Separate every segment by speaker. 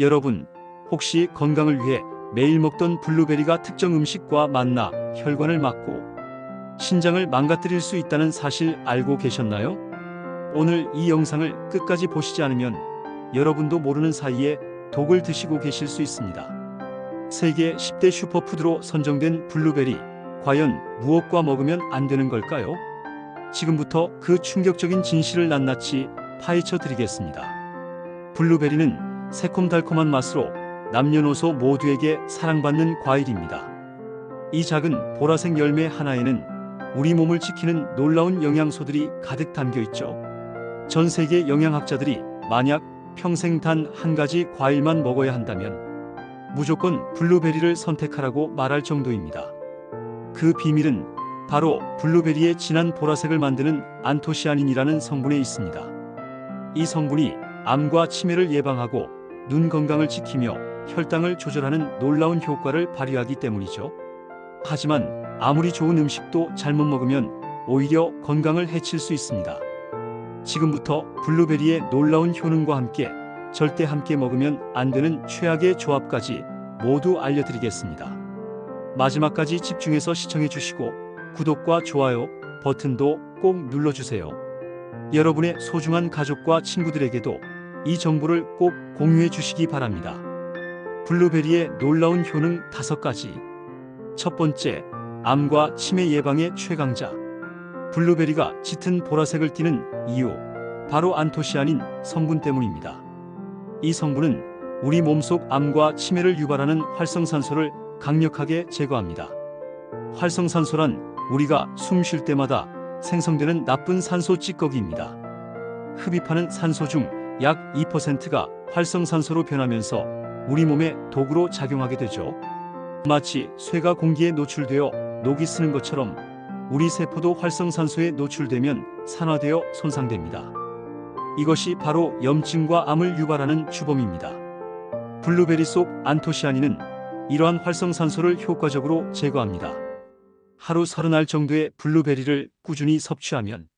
Speaker 1: 여러분, 혹시 건강을 위해 매일 먹던 블루베리가 특정 음식과 만나 혈관을 막고 신장을 망가뜨릴 수 있다는 사실 알고 계셨나요? 오늘 이 영상을 끝까지 보시지 않으면 여러분도 모르는 사이에 독을 드시고 계실 수 있습니다. 세계 10대 슈퍼푸드로 선정된 블루베리, 과연 무엇과 먹으면 안 되는 걸까요? 지금부터 그 충격적인 진실을 낱낱이 파헤쳐 드리겠습니다. 블루베리는 새콤달콤한 맛으로 남녀노소 모두에게 사랑받는 과일입니다. 이 작은 보라색 열매 하나에는 우리 몸을 지키는 놀라운 영양소들이 가득 담겨 있죠. 전 세계 영양학자들이 만약 평생 단 한 가지 과일만 먹어야 한다면 무조건 블루베리를 선택하라고 말할 정도입니다. 그 비밀은 바로 블루베리의 진한 보라색을 만드는 안토시아닌이라는 성분에 있습니다. 이 성분이 암과 치매를 예방하고 눈 건강을 지키며 혈당을 조절하는 놀라운 효과를 발휘하기 때문이죠. 하지만 아무리 좋은 음식도 잘못 먹으면 오히려 건강을 해칠 수 있습니다. 지금부터 블루베리의 놀라운 효능과 함께 절대 함께 먹으면 안 되는 최악의 조합까지 모두 알려드리겠습니다. 마지막까지 집중해서 시청해 주시고 구독과 좋아요 버튼도 꼭 눌러주세요. 여러분의 소중한 가족과 친구들에게도 이 정보를 꼭 공유해 주시기 바랍니다. 블루베리의 놀라운 효능 다섯 가지. 첫 번째, 암과 치매 예방의 최강자. 블루베리가 짙은 보라색을 띠는 이유, 바로 안토시아닌 성분 때문입니다. 이 성분은 우리 몸속 암과 치매를 유발하는 활성산소를 강력하게 제거합니다. 활성산소란 우리가 숨 쉴 때마다 생성되는 나쁜 산소 찌꺼기입니다. 흡입하는 산소 중 약 2%가 활성산소로 변하면서 우리 몸에 독으로 작용하게 되죠. 마치 쇠가 공기에 노출되어 녹이 쓰는 것처럼 우리 세포도 활성산소에 노출되면 산화되어 손상됩니다. 이것이 바로 염증과 암을 유발하는 주범입니다. 블루베리 속 안토시아닌은 이러한 활성산소를 효과적으로 제거합니다. 하루 30알 정도의 블루베리를 꾸준히 섭취하면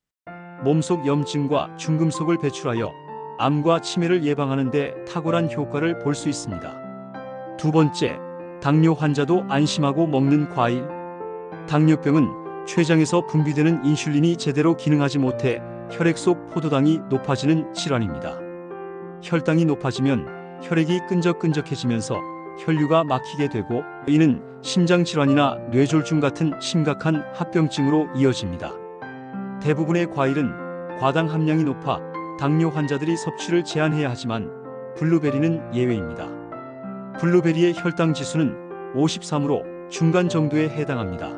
Speaker 1: 몸속 염증과 중금속을 배출하여 암과 치매를 예방하는 데 탁월한 효과를 볼 수 있습니다. 두 번째, 당뇨 환자도 안심하고 먹는 과일. 당뇨병은 췌장에서 분비되는 인슐린이 제대로 기능하지 못해 혈액 속 포도당이 높아지는 질환입니다. 혈당이 높아지면 혈액이 끈적끈적해지면서 혈류가 막히게 되고 이는 심장 질환이나 뇌졸중 같은 심각한 합병증으로 이어집니다. 대부분의 과일은 과당 함량이 높아 당뇨 환자들이 섭취를 제한해야 하지만 블루베리는 예외입니다. 블루베리의 혈당 지수는 53으로 중간 정도에 해당합니다.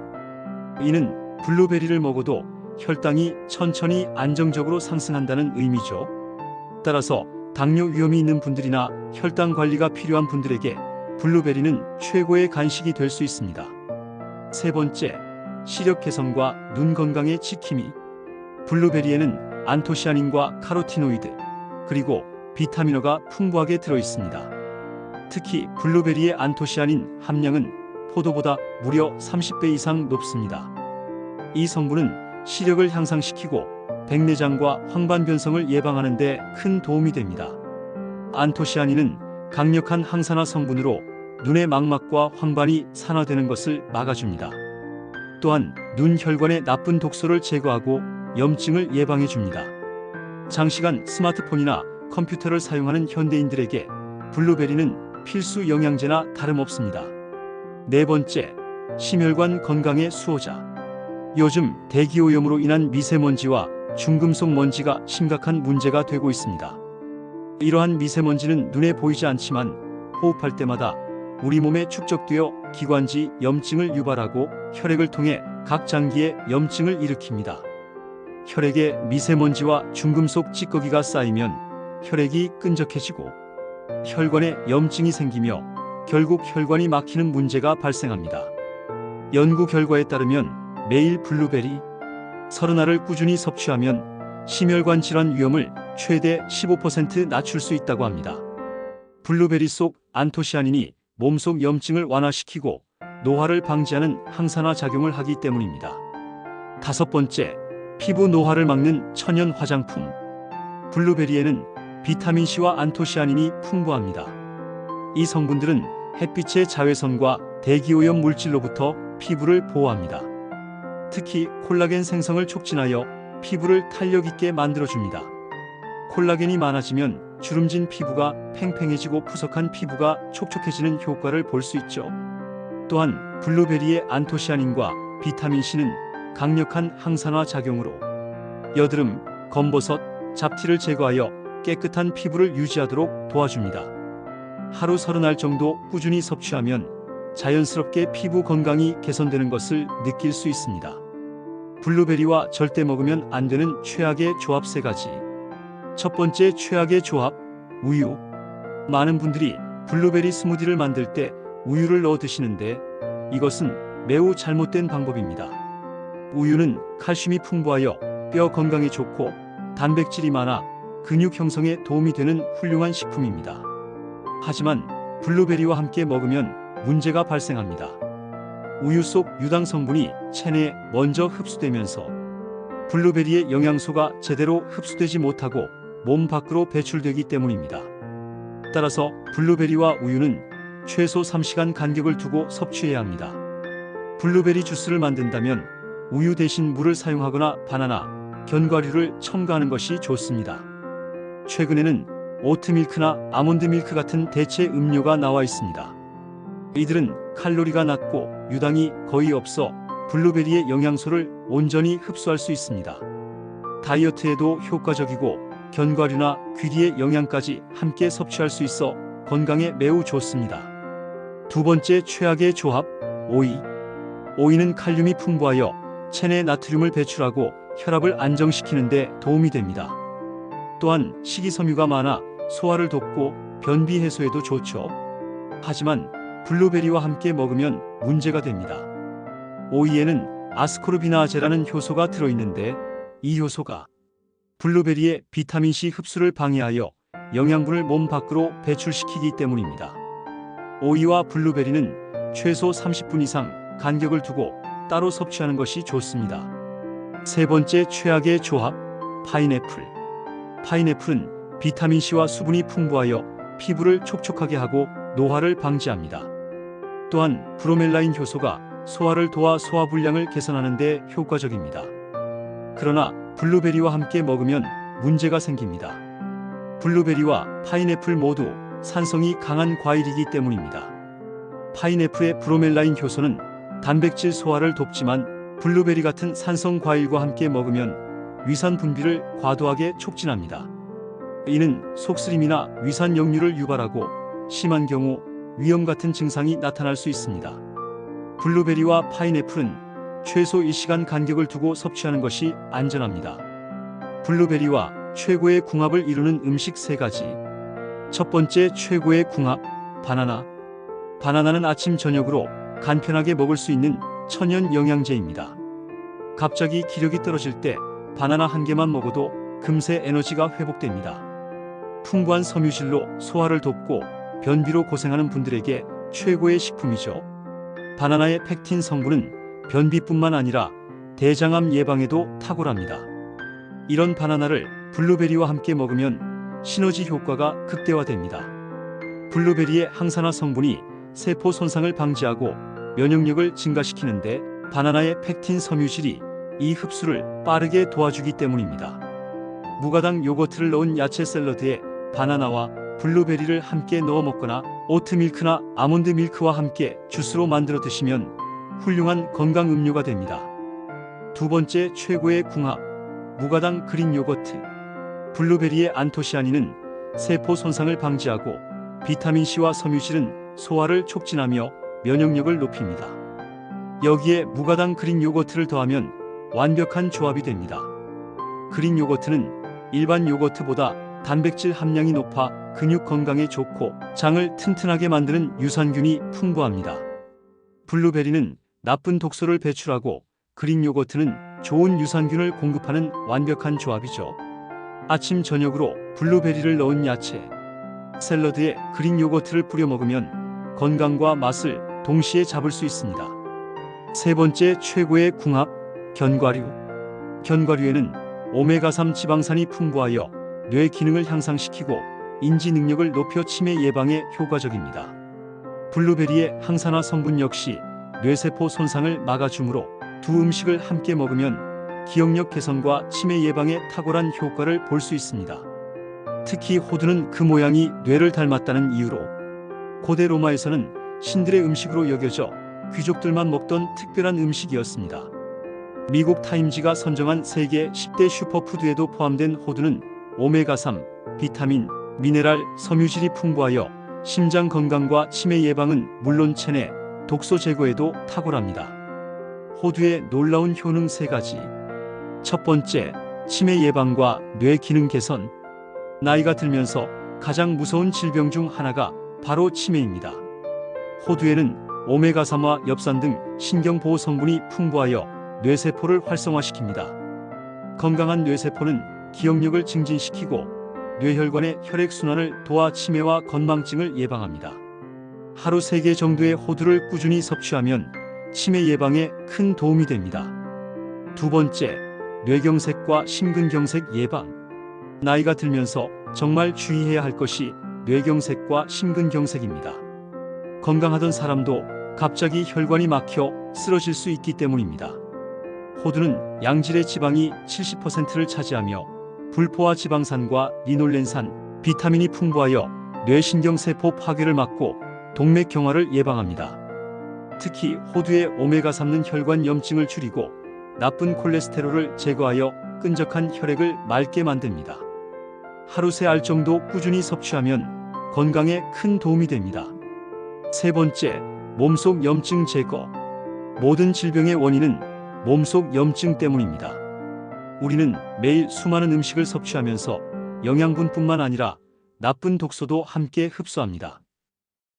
Speaker 1: 이는 블루베리를 먹어도 혈당이 천천히 안정적으로 상승한다는 의미죠. 따라서 당뇨 위험이 있는 분들이나 혈당 관리가 필요한 분들에게 블루베리는 최고의 간식이 될 수 있습니다. 세 번째, 시력 개선과 눈 건강의 지킴이. 블루베리에는 안토시아닌과 카로티노이드, 그리고 비타민어가 풍부하게 들어 있습니다. 특히 블루베리의 안토시아닌 함량은 포도보다 무려 30배 이상 높습니다. 이 성분은 시력을 향상시키고 백내장과 황반 변성을 예방하는 데 큰 도움이 됩니다. 안토시아닌은 강력한 항산화 성분으로 눈의 망막과 황반이 산화되는 것을 막아줍니다. 또한 눈 혈관의 나쁜 독소를 제거하고 염증을 예방해 줍니다. 장시간 스마트폰이나 컴퓨터를 사용하는 현대인들에게 블루베리는 필수 영양제나 다름없습니다. 네 번째, 심혈관 건강의 수호자. 요즘 대기오염으로 인한 미세먼지와 중금속 먼지가 심각한 문제가 되고 있습니다. 이러한 미세먼지는 눈에 보이지 않지만 호흡할 때마다 우리 몸에 축적되어 기관지 염증을 유발하고 혈액을 통해 각 장기에 염증을 일으킵니다. 혈액에 미세먼지와 중금속 찌꺼기가 쌓이면 혈액이 끈적해지고 혈관에 염증이 생기며 결국 혈관이 막히는 문제가 발생합니다. 연구 결과에 따르면 매일 블루베리 30알을 꾸준히 섭취하면 심혈관 질환 위험을 최대 15% 낮출 수 있다고 합니다. 블루베리 속 안토시아닌이 몸속 염증을 완화시키고 노화를 방지하는 항산화 작용을 하기 때문입니다. 다섯 번째, 피부 노화를 막는 천연 화장품. 블루베리에는 비타민C와 안토시아닌이 풍부합니다. 이 성분들은 햇빛의 자외선과 대기오염 물질로부터 피부를 보호합니다. 특히 콜라겐 생성을 촉진하여 피부를 탄력 있게 만들어줍니다. 콜라겐이 많아지면 주름진 피부가 팽팽해지고 푸석한 피부가 촉촉해지는 효과를 볼 수 있죠. 또한 블루베리의 안토시아닌과 비타민C는 강력한 항산화 작용으로 여드름, 검버섯, 잡티를 제거하여 깨끗한 피부를 유지하도록 도와줍니다. 하루 30알 정도 꾸준히 섭취하면 자연스럽게 피부 건강이 개선되는 것을 느낄 수 있습니다. 블루베리와 절대 먹으면 안 되는 최악의 조합 세 가지. 첫 번째 최악의 조합, 우유. 많은 분들이 블루베리 스무디를 만들 때 우유를 넣어 드시는데 이것은 매우 잘못된 방법입니다. 우유는 칼슘이 풍부하여 뼈 건강에 좋고 단백질이 많아 근육 형성에 도움이 되는 훌륭한 식품입니다. 하지만 블루베리와 함께 먹으면 문제가 발생합니다. 우유 속 유당 성분이 체내에 먼저 흡수되면서 블루베리의 영양소가 제대로 흡수되지 못하고 몸 밖으로 배출되기 때문입니다. 따라서 블루베리와 우유는 최소 3시간 간격을 두고 섭취해야 합니다. 블루베리 주스를 만든다면 우유 대신 물을 사용하거나 바나나, 견과류를 첨가하는 것이 좋습니다. 최근에는 오트밀크나 아몬드밀크 같은 대체 음료가 나와 있습니다. 이들은 칼로리가 낮고 유당이 거의 없어 블루베리의 영양소를 온전히 흡수할 수 있습니다. 다이어트에도 효과적이고 견과류나 귀리의 영양까지 함께 섭취할 수 있어 건강에 매우 좋습니다. 두 번째 최악의 조합, 오이. 오이는 칼륨이 풍부하여 체내 나트륨을 배출하고 혈압을 안정시키는 데 도움이 됩니다. 또한 식이섬유가 많아 소화를 돕고 변비 해소에도 좋죠. 하지만 블루베리와 함께 먹으면 문제가 됩니다. 오이에는 아스코르비나제라는 효소가 들어있는데 이 효소가 블루베리의 비타민C 흡수를 방해하여 영양분을 몸 밖으로 배출시키기 때문입니다. 오이와 블루베리는 최소 30분 이상 간격을 두고 따로 섭취하는 것이 좋습니다. 세 번째 최악의 조합, 파인애플. 파인애플은 비타민C와 수분이 풍부하여 피부를 촉촉하게 하고 노화를 방지합니다. 또한 브로멜라인 효소가 소화를 도와 소화 불량을 개선하는 데 효과적입니다. 그러나 블루베리와 함께 먹으면 문제가 생깁니다. 블루베리와 파인애플 모두 산성이 강한 과일이기 때문입니다. 파인애플의 브로멜라인 효소는 단백질 소화를 돕지만 블루베리 같은 산성 과일과 함께 먹으면 위산 분비를 과도하게 촉진합니다. 이는 속쓰림이나 위산 역류를 유발하고 심한 경우 위염 같은 증상이 나타날 수 있습니다. 블루베리와 파인애플은 최소 1시간 간격을 두고 섭취하는 것이 안전합니다. 블루베리와 최고의 궁합을 이루는 음식 세 가지. 첫 번째 최고의 궁합, 바나나. 바나나는 아침 저녁으로 간편하게 먹을 수 있는 천연 영양제입니다. 갑자기 기력이 떨어질 때 바나나 한 개만 먹어도 금세 에너지가 회복됩니다. 풍부한 섬유질로 소화를 돕고 변비로 고생하는 분들에게 최고의 식품이죠. 바나나의 팩틴 성분은 변비뿐만 아니라 대장암 예방에도 탁월합니다. 이런 바나나를 블루베리와 함께 먹으면 시너지 효과가 극대화됩니다. 블루베리의 항산화 성분이 세포 손상을 방지하고 면역력을 증가시키는데 바나나의 팩틴 섬유질이 이 흡수를 빠르게 도와주기 때문입니다. 무가당 요거트를 넣은 야채 샐러드에 바나나와 블루베리를 함께 넣어 먹거나 오트밀크나 아몬드 밀크와 함께 주스로 만들어 드시면 훌륭한 건강 음료가 됩니다. 두 번째 최고의 궁합 무가당 그린 요거트 블루베리의 안토시아닌은 세포 손상을 방지하고 비타민C와 섬유질은 소화를 촉진하며 면역력을 높입니다. 여기에 무가당 그린 요거트를 더하면 완벽한 조합이 됩니다. 그린 요거트는 일반 요거트보다 단백질 함량이 높아 근육 건강에 좋고 장을 튼튼하게 만드는 유산균이 풍부합니다. 블루베리는 나쁜 독소를 배출하고 그린 요거트는 좋은 유산균을 공급하는 완벽한 조합이죠. 아침 저녁으로 블루베리를 넣은 야채, 샐러드에 그린 요거트를 뿌려 먹으면 건강과 맛을 동시에 잡을 수 있습니다. 세 번째 최고의 궁합, 견과류. 견과류에는 오메가3 지방산이 풍부하여 뇌 기능을 향상시키고 인지 능력을 높여 치매 예방에 효과적입니다. 블루베리의 항산화 성분 역시 뇌세포 손상을 막아주므로 두 음식을 함께 먹으면 기억력 개선과 치매 예방에 탁월한 효과를 볼 수 있습니다. 특히 호두는 그 모양이 뇌를 닮았다는 이유로 고대 로마에서는 신들의 음식으로 여겨져 귀족들만 먹던 특별한 음식이었습니다. 미국 타임지가 선정한 세계 10대 슈퍼푸드에도 포함된 호두는 오메가3, 비타민, 미네랄, 섬유질이 풍부하여 심장 건강과 치매 예방은 물론 체내, 독소 제거에도 탁월합니다. 호두의 놀라운 효능 세 가지. 첫 번째, 치매 예방과 뇌 기능 개선. 나이가 들면서 가장 무서운 질병 중 하나가 바로 치매입니다. 호두에는 오메가3와 엽산 등 신경보호 성분이 풍부하여 뇌세포를 활성화시킵니다. 건강한 뇌세포는 기억력을 증진시키고 뇌혈관의 혈액순환을 도와 치매와 건망증을 예방합니다. 하루 3개 정도의 호두를 꾸준히 섭취하면 치매 예방에 큰 도움이 됩니다. 두 번째, 뇌경색과 심근경색 예방. 나이가 들면서 정말 주의해야 할 것이 뇌경색과 심근경색입니다. 건강하던 사람도 갑자기 혈관이 막혀 쓰러질 수 있기 때문입니다. 호두는 양질의 지방이 70%를 차지하며 불포화 지방산과 리놀렌산, 비타민이 풍부하여 뇌신경세포 파괴를 막고 동맥 경화를 예방합니다. 특히 호두의 오메가3는 혈관 염증을 줄이고 나쁜 콜레스테롤을 제거하여 끈적한 혈액을 맑게 만듭니다. 하루 세 알 정도 꾸준히 섭취하면 건강에 큰 도움이 됩니다. 세 번째, 몸속 염증 제거. 모든 질병의 원인은 몸속 염증 때문입니다. 우리는 매일 수많은 음식을 섭취하면서 영양분뿐만 아니라 나쁜 독소도 함께 흡수합니다.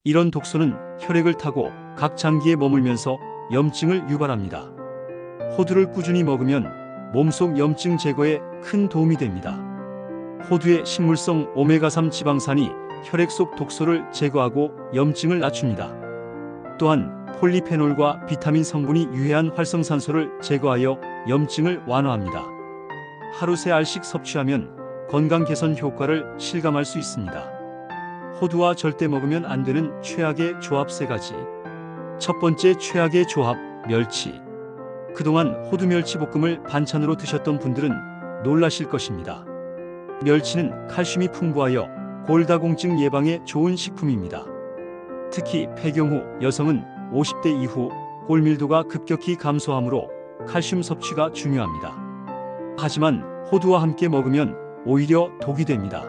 Speaker 1: 이런 독소는 혈액을 타고 각 장기에 머물면서 염증을 유발합니다. 호두를 꾸준히 먹으면 몸속 염증 제거에 큰 도움이 됩니다. 호두의 식물성 오메가3 지방산이 혈액 속 독소를 제거하고 염증을 낮춥니다. 또한 폴리페놀과 비타민 성분이 유해한 활성산소를 제거하여 염증을 완화합니다. 하루 세 알씩 섭취하면 건강 개선 효과를 실감할 수 있습니다. 호두와 절대 먹으면 안 되는 최악의 조합 세 가지. 첫 번째 최악의 조합, 멸치. 그동안 호두 멸치 볶음을 반찬으로 드셨던 분들은 놀라실 것입니다. 멸치는 칼슘이 풍부하여 골다공증 예방에 좋은 식품입니다. 특히 폐경 후 여성은 50대 이후 골밀도가 급격히 감소하므로 칼슘 섭취가 중요합니다. 하지만 호두와 함께 먹으면 오히려 독이 됩니다.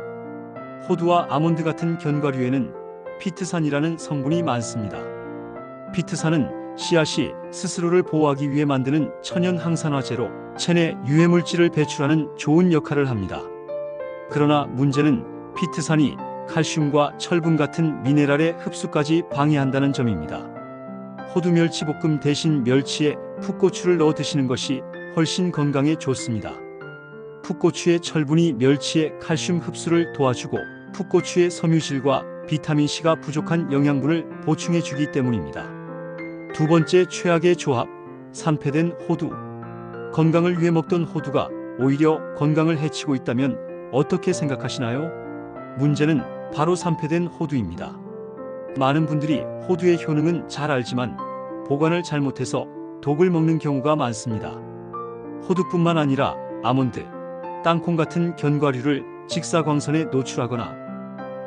Speaker 1: 호두와 아몬드 같은 견과류에는 피트산이라는 성분이 많습니다. 피트산은 씨앗이 스스로를 보호하기 위해 만드는 천연 항산화제로 체내 유해 물질을 배출하는 좋은 역할을 합니다. 그러나 문제는 피트산이 칼슘과 철분 같은 미네랄의 흡수까지 방해한다는 점입니다. 호두 멸치 볶음 대신 멸치에 풋고추를 넣어 드시는 것이 훨씬 건강에 좋습니다. 풋고추의 철분이 멸치의 칼슘 흡수를 도와주고 풋고추의 섬유질과 비타민C가 부족한 영양분을 보충해 주기 때문입니다. 두 번째 최악의 조합, 산패된 호두. 건강을 위해 먹던 호두가 오히려 건강을 해치고 있다면 어떻게 생각하시나요? 문제는 바로 산패된 호두입니다. 많은 분들이 호두의 효능은 잘 알지만 보관을 잘못해서 독을 먹는 경우가 많습니다. 호두뿐만 아니라 아몬드, 땅콩 같은 견과류를 직사광선에 노출하거나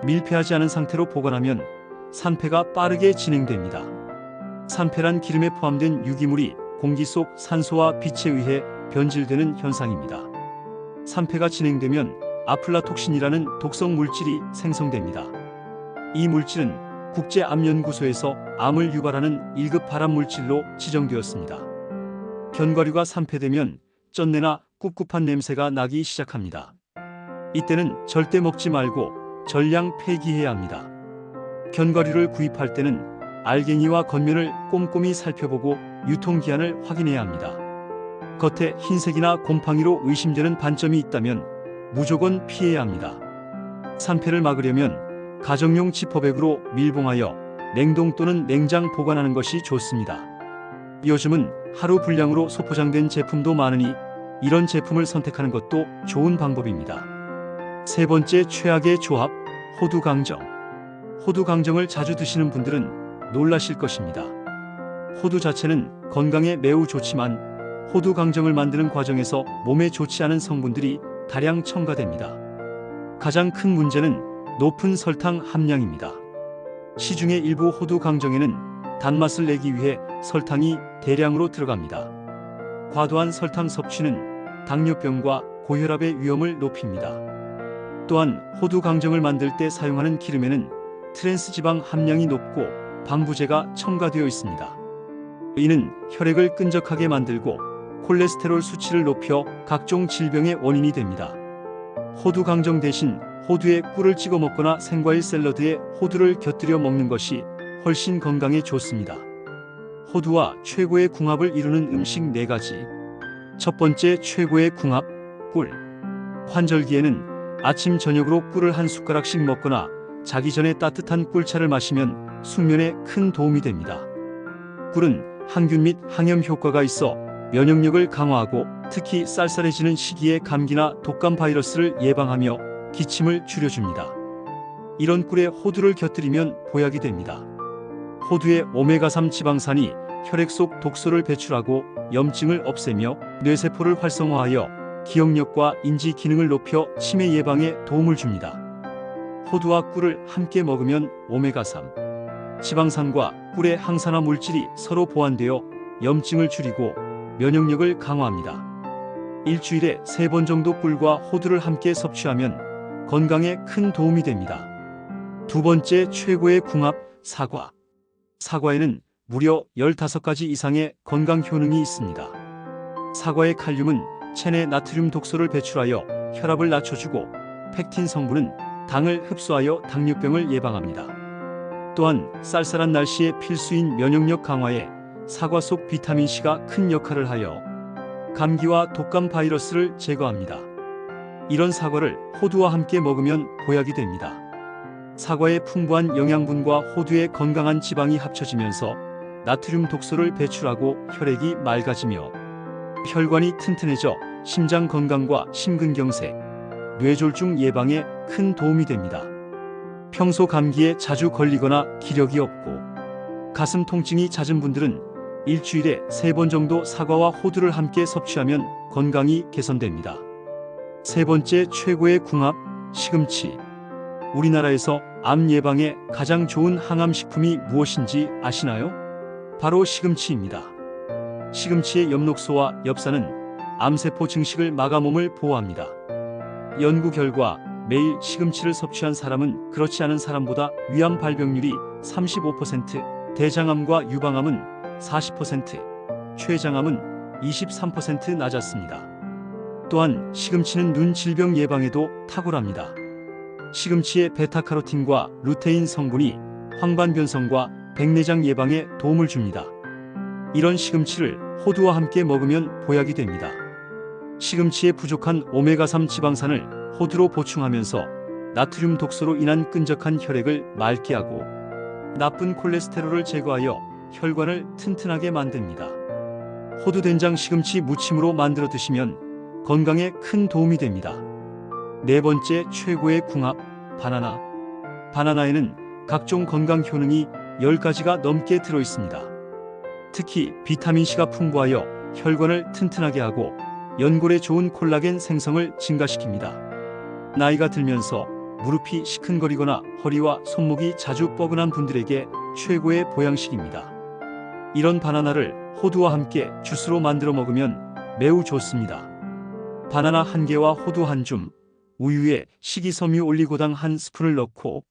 Speaker 1: 밀폐하지 않은 상태로 보관하면 산패가 빠르게 진행됩니다. 산패란 기름에 포함된 유기물이 공기 속 산소와 빛에 의해 변질되는 현상입니다. 산패가 진행되면 아플라톡신이라는 독성 물질이 생성됩니다. 이 물질은 국제암연구소에서 암을 유발하는 1급 발암 물질로 지정되었습니다. 견과류가 산패되면 쩐내나 꿉꿉한 냄새가 나기 시작합니다. 이때는 절대 먹지 말고 전량 폐기해야 합니다. 견과류를 구입할 때는 알갱이와 겉면을 꼼꼼히 살펴보고 유통기한을 확인해야 합니다. 겉에 흰색이나 곰팡이로 의심되는 반점이 있다면 무조건 피해야 합니다. 산패를 막으려면 가정용 지퍼백으로 밀봉하여 냉동 또는 냉장 보관하는 것이 좋습니다. 요즘은 하루 분량으로 소포장된 제품도 많으니 이런 제품을 선택하는 것도 좋은 방법입니다. 세 번째 최악의 조합, 호두 강정. 호두 강정을 자주 드시는 분들은 놀라실 것입니다. 호두 자체는 건강에 매우 좋지만 호두 강정을 만드는 과정에서 몸에 좋지 않은 성분들이 다량 첨가됩니다. 가장 큰 문제는 높은 설탕 함량입니다. 시중의 일부 호두 강정에는 단맛을 내기 위해 설탕이 대량으로 들어갑니다. 과도한 설탕 섭취는 당뇨병과 고혈압의 위험을 높입니다. 또한 호두 강정을 만들 때 사용하는 기름에는 트랜스 지방 함량이 높고 방부제가 첨가되어 있습니다. 이는 혈액을 끈적하게 만들고 콜레스테롤 수치를 높여 각종 질병의 원인이 됩니다. 호두 강정 대신 호두에 꿀을 찍어 먹거나 생과일 샐러드에 호두를 곁들여 먹는 것이 훨씬 건강에 좋습니다. 호두와 최고의 궁합을 이루는 음식 4가지. 첫 번째 최고의 궁합, 꿀. 환절기에는 아침 저녁으로 꿀을 한 숟가락씩 먹거나 자기 전에 따뜻한 꿀차를 마시면 숙면에 큰 도움이 됩니다. 꿀은 항균 및 항염 효과가 있어 면역력을 강화하고 특히 쌀쌀해지는 시기에 감기나 독감 바이러스를 예방하며 기침을 줄여줍니다. 이런 꿀에 호두를 곁들이면 보약이 됩니다. 호두의 오메가3 지방산이 혈액 속 독소를 배출하고 염증을 없애며 뇌세포를 활성화하여 기억력과 인지 기능을 높여 치매 예방에 도움을 줍니다. 호두와 꿀을 함께 먹으면 오메가3 지방산과 꿀의 항산화 물질이 서로 보완되어 염증을 줄이고 면역력을 강화합니다. 일주일에 세 번 정도 꿀과 호두를 함께 섭취하면 건강에 큰 도움이 됩니다. 두 번째 최고의 궁합 사과. 사과에는 무려 15가지 이상의 건강 효능이 있습니다. 사과의 칼륨은 체내 나트륨 독소를 배출하여 혈압을 낮춰주고 펙틴 성분은 당을 흡수하여 당뇨병을 예방합니다. 또한 쌀쌀한 날씨에 필수인 면역력 강화에 사과 속 비타민C가 큰 역할을 하여 감기와 독감 바이러스를 제거합니다. 이런 사과를 호두와 함께 먹으면 보약이 됩니다. 사과의 풍부한 영양분과 호두의 건강한 지방이 합쳐지면서 나트륨 독소를 배출하고 혈액이 맑아지며 혈관이 튼튼해져 심장 건강과 심근경색, 뇌졸중 예방에 큰 도움이 됩니다. 평소 감기에 자주 걸리거나 기력이 없고 가슴 통증이 잦은 분들은 일주일에 세 번 정도 사과와 호두를 함께 섭취하면 건강이 개선됩니다. 세 번째 최고의 궁합 시금치. 우리나라에서 암 예방에 가장 좋은 항암 식품이 무엇인지 아시나요? 바로 시금치입니다. 시금치의 엽록소와 엽산은 암세포 증식을 막아 몸을 보호합니다. 연구 결과 매일 시금치를 섭취한 사람은 그렇지 않은 사람보다 위암 발병률이 35%, 대장암과 유방암은 40%, 췌장암은 23% 낮았습니다. 또한 시금치는 눈 질병 예방에도 탁월합니다. 시금치의 베타카로틴과 루테인 성분이 황반 변성과 백내장 예방에 도움을 줍니다. 이런 시금치를 호두와 함께 먹으면 보약이 됩니다. 시금치에 부족한 오메가3 지방산을 호두로 보충하면서 나트륨 독소로 인한 끈적한 혈액을 맑게 하고 나쁜 콜레스테롤을 제거하여 혈관을 튼튼하게 만듭니다. 호두 된장 시금치 무침으로 만들어 드시면 건강에 큰 도움이 됩니다. 네 번째 최고의 궁합 바나나. 바나나에는 각종 건강 효능이 10가지가 넘게 들어 있습니다. 특히 비타민C가 풍부하여 혈관을 튼튼하게 하고 연골에 좋은 콜라겐 생성을 증가시킵니다. 나이가 들면서 무릎이 시큰거리거나 허리와 손목이 자주 뻐근한 분들에게 최고의 보양식입니다. 이런 바나나를 호두와 함께 주스로 만들어 먹으면 매우 좋습니다. 바나나 한 개와 호두 한 줌, 우유에 식이섬유 올리고당 한 스푼을 넣고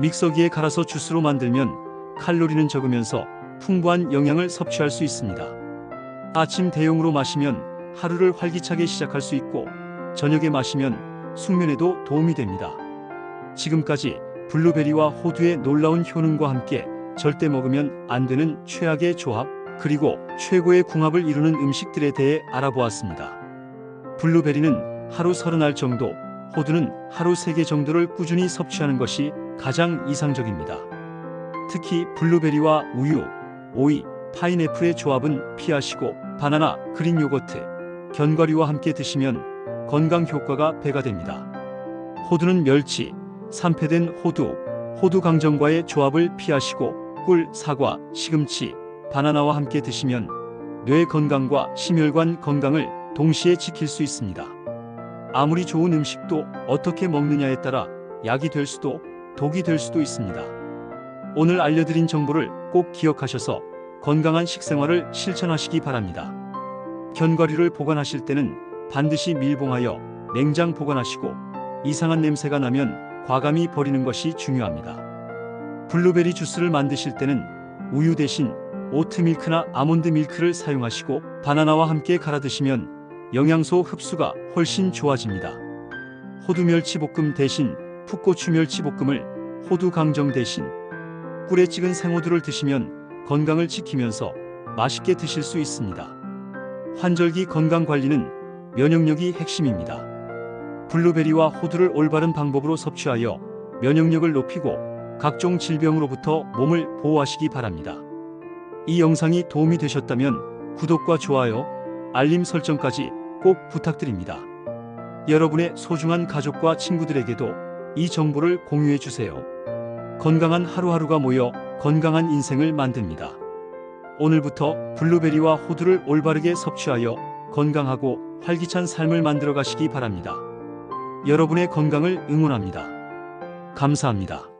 Speaker 1: 믹서기에 갈아서 주스로 만들면 칼로리는 적으면서 풍부한 영양을 섭취할 수 있습니다. 아침 대용으로 마시면 하루를 활기차게 시작할 수 있고 저녁에 마시면 숙면에도 도움이 됩니다. 지금까지 블루베리와 호두의 놀라운 효능과 함께 절대 먹으면 안 되는 최악의 조합 그리고 최고의 궁합을 이루는 음식들에 대해 알아보았습니다. 블루베리는 하루 30알 정도, 호두는 하루 3개 정도를 꾸준히 섭취하는 것이 가장 이상적입니다. 특히 블루베리와 우유, 오이, 파인애플의 조합은 피하시고 바나나, 그린 요거트, 견과류와 함께 드시면 건강 효과가 배가 됩니다. 호두는 멸치, 산패된 호두, 호두 강정과의 조합을 피하시고 꿀, 사과, 시금치, 바나나와 함께 드시면 뇌 건강과 심혈관 건강을 동시에 지킬 수 있습니다. 아무리 좋은 음식도 어떻게 먹느냐에 따라 약이 될 수도 독이 될 수도 있습니다. 오늘 알려드린 정보를 꼭 기억하셔서 건강한 식생활을 실천하시기 바랍니다. 견과류를 보관하실 때는 반드시 밀봉하여 냉장 보관하시고 이상한 냄새가 나면 과감히 버리는 것이 중요합니다. 블루베리 주스를 만드실 때는 우유 대신 오트밀크나 아몬드 밀크를 사용하시고 바나나와 함께 갈아 드시면 영양소 흡수가 훨씬 좋아집니다. 호두 멸치 볶음 대신 풋고추 멸치 볶음을 호두 강정 대신 꿀에 찍은 생호두를 드시면 건강을 지키면서 맛있게 드실 수 있습니다. 환절기 건강 관리는 면역력이 핵심입니다. 블루베리와 호두를 올바른 방법으로 섭취하여 면역력을 높이고 각종 질병으로부터 몸을 보호하시기 바랍니다. 이 영상이 도움이 되셨다면 구독과 좋아요, 알림 설정까지 꼭 부탁드립니다. 여러분의 소중한 가족과 친구들에게도 이 정보를 공유해 주세요. 건강한 하루하루가 모여 건강한 인생을 만듭니다. 오늘부터 블루베리와 호두를 올바르게 섭취하여 건강하고 활기찬 삶을 만들어 가시기 바랍니다. 여러분의 건강을 응원합니다. 감사합니다.